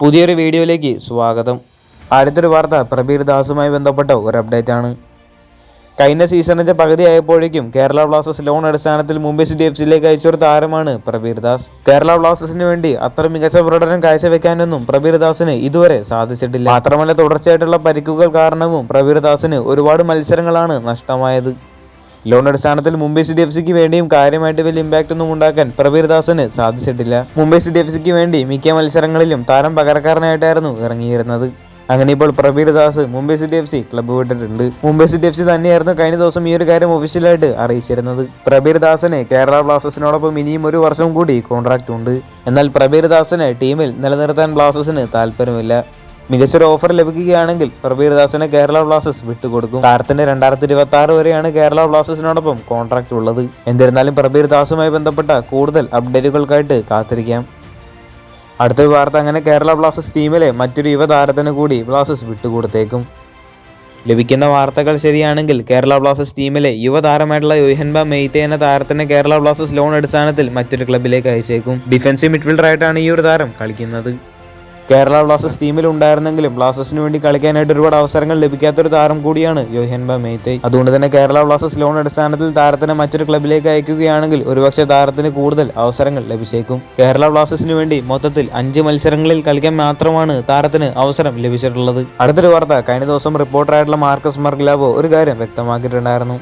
പുതിയൊരു വീഡിയോയിലേക്ക് സ്വാഗതം. അടുത്തൊരു വാർത്ത പ്രബീർ ദാസുമായി ബന്ധപ്പെട്ട ഒരു അപ്ഡേറ്റ് ആണ് കഴിഞ്ഞ സീസണിന്റെ പകുതി ആയപ്പോഴേക്കും കേരള ബ്ലാസ്റ്റേഴ്സ് ലോൺ അടിസ്ഥാനത്തിൽ മുംബൈ സിറ്റി എഫ് സിയിലേക്ക് അയച്ച ഒരു താരമാണ് പ്രബീർ ദാസ്. കേരള ബ്ലാസ്റ്റേഴ്സിന് വേണ്ടി അത്ര മികച്ച പ്രകടനം കാഴ്ചവെക്കാനൊന്നും പ്രബീർ ദാസിന് ഇതുവരെ സാധിച്ചിട്ടില്ല. മാത്രമല്ല തുടർച്ചയായിട്ടുള്ള പരിക്കുകൾ കാരണവും പ്രബീർ ദാസിന് ഒരുപാട് മത്സരങ്ങളാണ് നഷ്ടമായത്. ലോൺ അടിസ്ഥാനത്തിൽ മുംബൈ സിറ്റി എഫ് സിക്ക് വേണ്ടിയും കാര്യമായിട്ട് വലിയ ഇമ്പാക്റ്റ് ഒന്നും ഉണ്ടാക്കാൻ പ്രബീർ ദാസിന് സാധിച്ചിട്ടില്ല. മുംബൈ സിറ്റി എഫ് സിക്ക് വേണ്ടി മിക്ക മത്സരങ്ങളിലും താരം പകരക്കാരനായിട്ടായിരുന്നു ഇറങ്ങിയിരുന്നത്. അങ്ങനെ ഇപ്പോൾ Prabir Das Mumbai City F C club വിട്ടിട്ടുണ്ട്. മുംബൈ സിറ്റി എഫ് സി തന്നെയായിരുന്നു കഴിഞ്ഞ ദിവസം ഈ ഒരു കാര്യം ഒഫീഷ്യലായിട്ട് അറിയിച്ചിരുന്നത്. പ്രബീർ ദാസിന് കേരള ബ്ലാസ്റ്റേഴ്സിനോടൊപ്പം ഇനിയും ഒരു വർഷം കൂടി കോൺട്രാക്റ്റ് ഉണ്ട്. എന്നാൽ പ്രബീർ ദാസിനെ ടീമിൽ നിലനിർത്താൻ ബ്ലാസ്റ്റേഴ്സിന് താല്പര്യമില്ല. മികച്ചൊരു ഓഫർ ലഭിക്കുകയാണെങ്കിൽ പ്രബീർ ദാസിനെ കേരള ബ്ലാസ്റ്റേഴ്സ് വിട്ടുകൊടുക്കും. താരത്തിന്റെ രണ്ടായിരത്തി ഇരുപത്തി ആറ് വരെയാണ് കേരള ബ്ലാസ്റ്റേഴ്സിനോടൊപ്പം കോൺട്രാക്ട് ഉള്ളത്. എന്നിരുന്നാലും പ്രബീർ ദാസുമായി ബന്ധപ്പെട്ട കൂടുതൽ അപ്ഡേറ്റുകൾക്കായിട്ട് കാത്തിരിക്കാം. അടുത്ത വാർത്ത അങ്ങനെ കേരള ബ്ലാസ്റ്റേഴ്സ് ടീമിലെ മറ്റൊരു യുവതാരത്തിന് കൂടി ബ്ലാസ്റ്റേഴ്സ് വിട്ടുകൊടുത്തേക്കും. ലഭിക്കുന്ന വാർത്തകൾ ശരിയാണെങ്കിൽ കേരള ബ്ലാസ്റ്റേഴ്സ് ടീമിലെ യുവതാരമായിട്ടുള്ള യോഹൻബ മെയ്ത്തെ എന്ന താരത്തിന് കേരള ബ്ലാസ്റ്റേഴ്സ് ലോൺ അടിസ്ഥാനത്തിൽ മറ്റൊരു ക്ലബിലേക്ക് അയച്ചേക്കും. ഡിഫൻസീവ് മിഡ്ഫീൽഡർ ആയിട്ടാണ് ഈ ഒരു താരം കളിക്കുന്നത്. കേരള ബ്ലാസ്റ്റേഴ്സ് ടീമിൽ ഉണ്ടായിരുന്നെങ്കിലും ബ്ലാസ്റ്റേഴ്സിന് വേണ്ടി കളിക്കാനായിട്ട് ഒരുപാട് അവസരങ്ങൾ ലഭിക്കാത്ത ഒരു താരം കൂടിയാണ് യോഹൻബ മെയ്ത്തെ അതുകൊണ്ട് തന്നെ കേരള ബ്ലാസ്റ്റേഴ്സ് ലോൺ അടിസ്ഥാനത്തിൽ താരത്തിനെ മറ്റൊരു ക്ലബിലേക്ക് അയക്കുകയാണെങ്കിൽ ഒരുപക്ഷെ താരത്തിന് കൂടുതൽ അവസരങ്ങൾ ലഭിച്ചേക്കും. കേരള ബ്ലാസ്റ്റേഴ്സിന് വേണ്ടി മൊത്തത്തിൽ അഞ്ച് മത്സരങ്ങളിൽ കളിക്കാൻ മാത്രമാണ് താരത്തിന് അവസരം ലഭിച്ചിട്ടുള്ളത്. അടുത്തൊരു വാർത്ത കഴിഞ്ഞ ദിവസം റിപ്പോർട്ടറായിട്ടുള്ള മാർക്കസ് മർഗ്ലാവോ ഒരു കാര്യം വ്യക്തമാക്കിയിട്ടുണ്ടായിരുന്നു.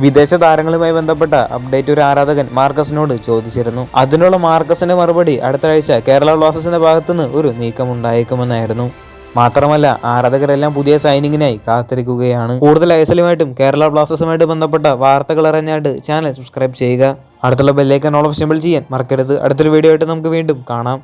വിദേശ താരങ്ങളുമായി ബന്ധപ്പെട്ട അപ്ഡേറ്റ് ഒരു ആരാധകൻ മാർക്കസിനോട് ചോദിച്ചിരുന്നു. അതിനുള്ള മാർക്കസിന്റെ മറുപടി അടുത്ത ആഴ്ച കേരള ബ്ലാസ്റ്റേഴ്സിന്റെ ഭാഗത്തുനിന്ന് ഒരു നീക്കം ഉണ്ടായേക്കുമെന്നായിരുന്നു മാത്രമല്ല ആരാധകരെല്ലാം പുതിയ സൈനിങ്ങിനായി കാത്തിരിക്കുകയാണ്. കൂടുതൽ ഐസലുമായിട്ടും കേരള ബ്ലാസ്റ്റേഴ്സുമായിട്ട് ബന്ധപ്പെട്ട വാർത്തകൾ അറിഞ്ഞായിട്ട് ചാനൽ സബ്സ്ക്രൈബ് ചെയ്യുക. അടുത്തുള്ള ബെല്ലേക്കൻ ഓൾ സിമ്പിൾ ചെയ്യാൻ മറക്കരുത് അടുത്തൊരു വീഡിയോ ആയിട്ട് നമുക്ക് വീണ്ടും കാണാം.